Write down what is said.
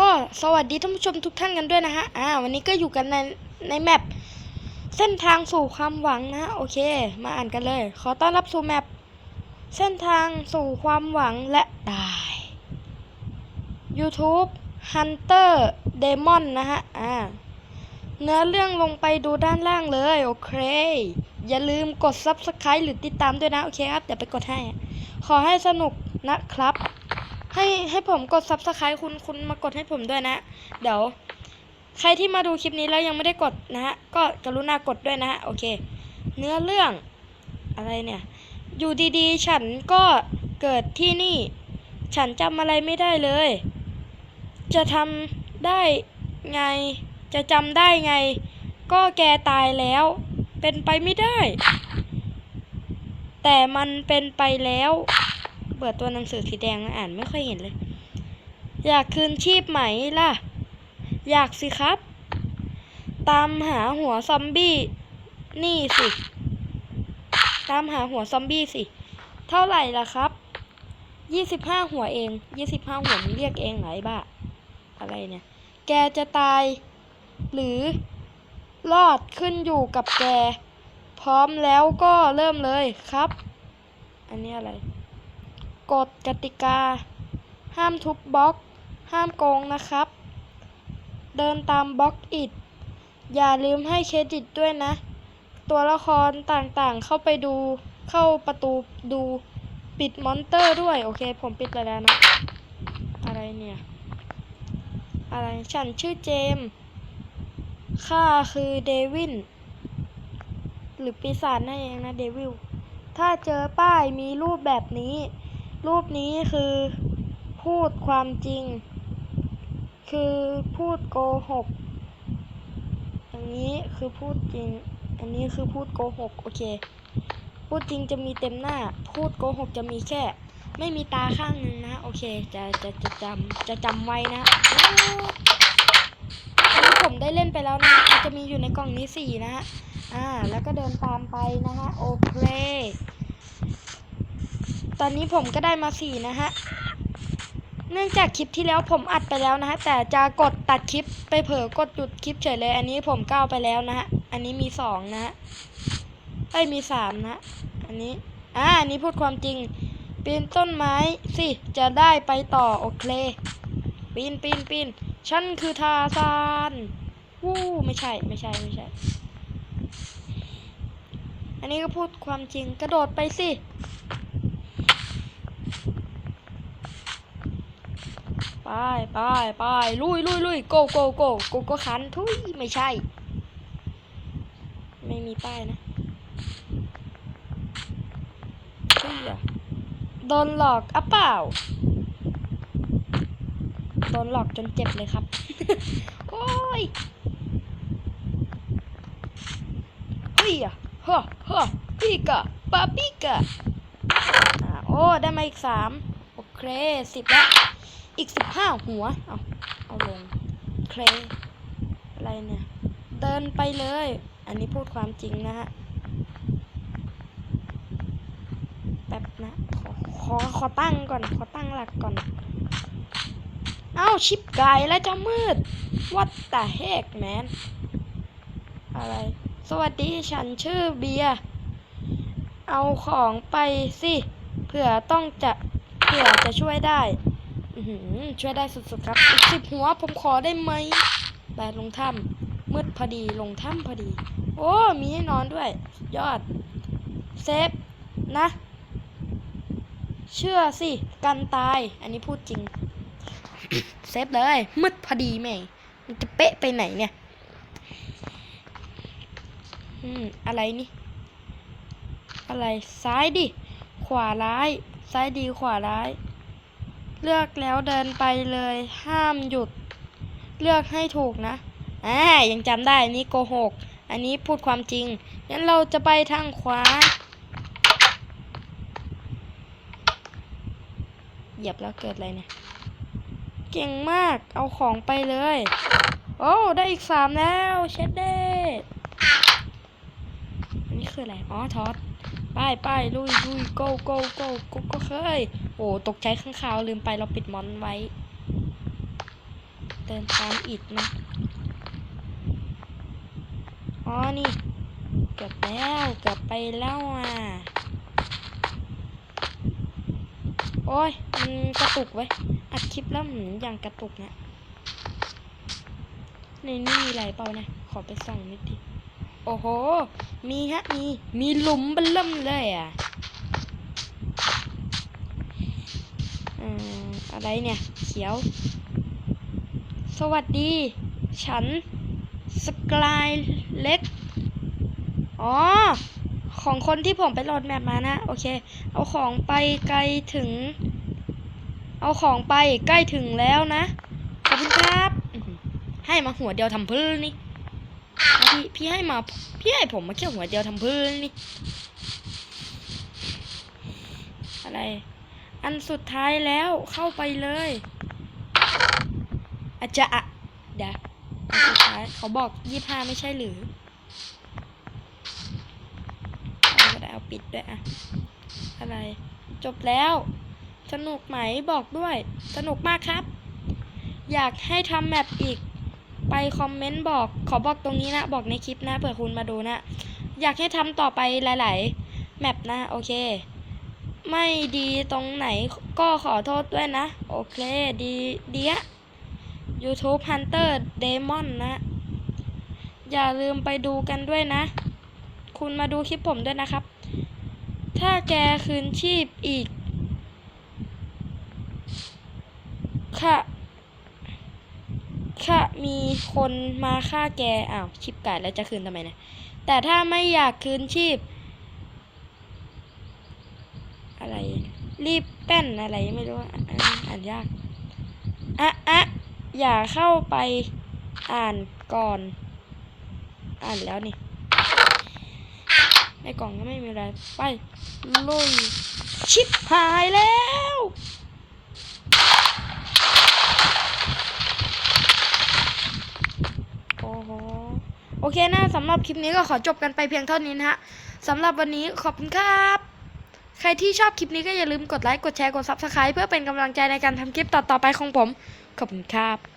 ก็สวัสดีท่านผู้ชมทุกท่านกันด้วยนะฮะ อ่า วันนี้ก็อยู่กันในในแมปเส้นทางสู่ความหวังนะฮะโอเค มาอ่านกันเลย ขอต้อนรับสู่แมปเส้นทางสู่ความหวังและตาย YouTube Hunter Demon นะฮะ อ่า เนื้อเรื่องลงไปดูด้านล่างเลย โอเค อย่าลืมกด Subscribe หรือติดตามด้วยนะ โอเคครับ เดี๋ยวไปกดให้ ขอให้สนุกนะครับ ให้ให้ผมกด Subscribe คุณคุณมากดให้ผมด้วยนะ เดี๋ยว ใครที่มาดูคลิปนี้แล้วยังไม่ได้กดนะฮะ ก็กรุณากดด้วยนะฮะ โอเค เนื้อเรื่องอะไรเนี่ย อยู่ดีๆ ฉันก็เกิดที่นี่ ฉันจำอะไรไม่ได้เลย จะทำได้ไง จะจำได้ไง ก็แกตายแล้ว เป็นไปไม่ได้ แต่มันเป็นไปแล้ว เปิดตัวหนังสือสีแดงนะอ่านไม่ค่อยเห็นเลย อยากคืนชีพไหมล่ะ อยากสิครับ ตามหาหัวซอมบี้นี่สิ ตามหาหัวซอมบี้สิ เท่าไหร่ล่ะครับยี่สิบห้าหัวเองยี่สิบห้าหัวมึงเรียกเองไหนบ้าอะไรเนี่ย แกจะตาย หรือรอดขึ้นอยู่กับแก พร้อมแล้วก็เริ่มเลยครับ อันนี้อะไร กฎกติกา ห้ามทุบบล็อก ห้ามโกงนะครับ เดินตามบล็อกอิดอย่าลืมให้เครดิตด้วยนะ ตัวละครต่างๆ เข้าไปดูเข้าประตูดูปิดมอนเตอร์ด้วย โอเค ผมปิดไปแล้วนะ อะไรเนี่ย อะไรฉันชื่อเจมข้าคือเดวิน หรือปีศาจนั่นเองนะเดวิลถ้าเจอป้ายมีรูปแบบนี้ รูปนี้คือ พูดความจริง คือพูดโกหก อันนี้คือพูดจริง อันนี้คือพูดโกหก โอเค พูดจริงจะมีเต็มหน้า พูดโกหกจะมีแค่ ไม่มีตาข้างนึงนะ โอเค จะจะจะจำจะจำไว้นะอันนี้ผมได้เล่นไปแล้วนะจะมีอยู่ในกล่องนี้สี่นะฮะ อ่า แล้วก็เดินตามไปนะฮะ โอเค ตอนนี้ผมก็ได้มาสี่นะฮะ เนื่องจากคลิปที่แล้วผมอัดไปแล้วนะฮะ แต่จะกดตัดคลิปไปเผลอกดหยุดคลิปเฉยเลย อันนี้ผมก้าวไปแล้วนะฮะ อันนี้มีสองนะฮะเอ้มีสามนะ อันนี้ อ่า อันนี้พูดความจริง ปีนต้นไม้สิ จะได้ไปต่อโอเค ปีนปีนปีนฉันคือทาซานวู้ไม่ใช่ไม่ใช่ไม่ใช่ อันนี้ก็พูดความจริงกระโดดไปสิ ไปไปไปลุยลุยลุยโกโกโกโกโกคันทุยไม่ใช่ ไม่มีป้ายนะเฮ้ยอะโดนหลอกอะเปล่าโดนหลอกจนเจ็บเลยครับ โอ้ย เฮ้ยอะฮะฮะพี่กะปาปิกะอ่าโอ้ ได้มาอีกสามโอเคสิบแล้ว อีกสิบห้าหัว เอาเอาลง เคลอะไรเนี่ย เดินไปเลย อันนี้พูดความจริงนะฮะ แป๊บนะ ขอ ขอ ขอตั้งก่อน ขอตั้งหลักก่อน เอ้า ชิปไก่แล้วจะมืด What the heck man อะไร สวัสดีฉันชื่อเบียร์ เอาของไปสิ เผื่อต้องจะ เผื่อจะช่วยได้ ช่วยได้สุดๆครับอีกสิบหัวผมขอได้ไหมไปลงถ้ำมืดพอดีลงถ้ำพอดี โอ้ มีให้นอนด้วย ยอด เซฟ นะ เชื่อสิ กันตาย อันนี้พูดจริง เซฟเลย มืดพอดีแม่มันจะเป๊ะไปไหนเนี่ย อืม อะไรนี่ อะไร ซ้ายดิ ขวาร้าย ซ้ายดีขวาร้าย เลือกแล้วเดินไปเลย ห้ามหยุด เลือกให้ถูกนะอ่ายังจำได้อันนี้โกหก อันนี้พูดความจริง งั้นเราจะไปทางขวา เหยียบแล้วเกิดอะไรเนี่ย เก่งมาก เอาของไปเลย โอ้ ได้อีกสามแล้ว เชดเด้อันนี้คืออะไร อ๋อ ทอด ไปไปลุยลุย go go go go ก็เคยโอ้ตกใจข้างคาวลืมไปเราปิดมอนไว้ เดินตามอิดนะอ๋อนี่ เกือบแล้วเกือบไปแล้วอะ โอ้ยมันกระตุกไว้อัดคลิปแล้วหืมอย่างกระตุกเนี่ยในนี่มีอะไรเปล่าเนี่ยขอไปส่องนิดดิ โอ้โห มีฮะ มี มีหลุมเบลเริ่มเลยอะอืมอะไรเนี่ย เขียว สวัสดี ฉัน สกายเล็ก อ๋อ ของคนที่ผมไปโหลดแมปมานะ โอเค เอาของไปไกลถึง เอาของไปใกล้ถึงแล้วนะ ขอบคุณครับอื้อหือให้มาหัวเดียวทำพื้นนี่แล้ว พี่พี่ให้มาพี่ให้ผมมาแค่หัวเดียวทำพื้นนี่อะไร อันสุดท้ายแล้วเข้าไปเลย อาจจะอะเดี๋ยวอันสุดท้ายเขาบอกยี่ห้าไม่ใช่หรือเอาก็ได้เอาปิดด้วยอะอะไร จบแล้ว สนุกไหมบอกด้วย สนุกมากครับ อยากให้ทำแมปอีก ไปคอมเมนต์บอก ขอบอกตรงนี้นะ บอกในคลิปนะเผื่อคุณมาดูนะ อยากให้ทำต่อไปหลาย ๆ แมปนะ โอเค ไม่ดีตรงไหนก็ขอโทษด้วยนะ โอเค ดีเดีย YouTube Hunter Demon นะ อย่าลืมไปดูกันด้วยนะ คุณมาดูคลิปผมด้วยนะครับ ถ้าแกคืนชีพอีก ค่ะ ค่ะมีคนมาฆ่าแกอ้าวชิปไก่แล้วจะคืนทำไมเนะแต่ถ้าไม่อยากคืนชีพ อะไร รีบแป้นอะไรไม่รู้อ่านอ่านยากอะอะอย่าเข้าไปอ่านก่อน อ่านแล้วนี่ในกล่องก็ไม่มีอะไร ไปลุยชิปหายแล้ว โอ้โหโอเคนะสำหรับคลิปนี้ก็ขอจบกันไปเพียงเท่านี้นะฮะสำหรับวันนี้ขอบคุณครับ ใครที่ชอบคลิปนี้ก็อย่าลืมกดไลค์กดแชร์กด Subscribe เพื่อเป็นกำลังใจในการทำคลิปต่อๆไปของผม ขอบคุณครับ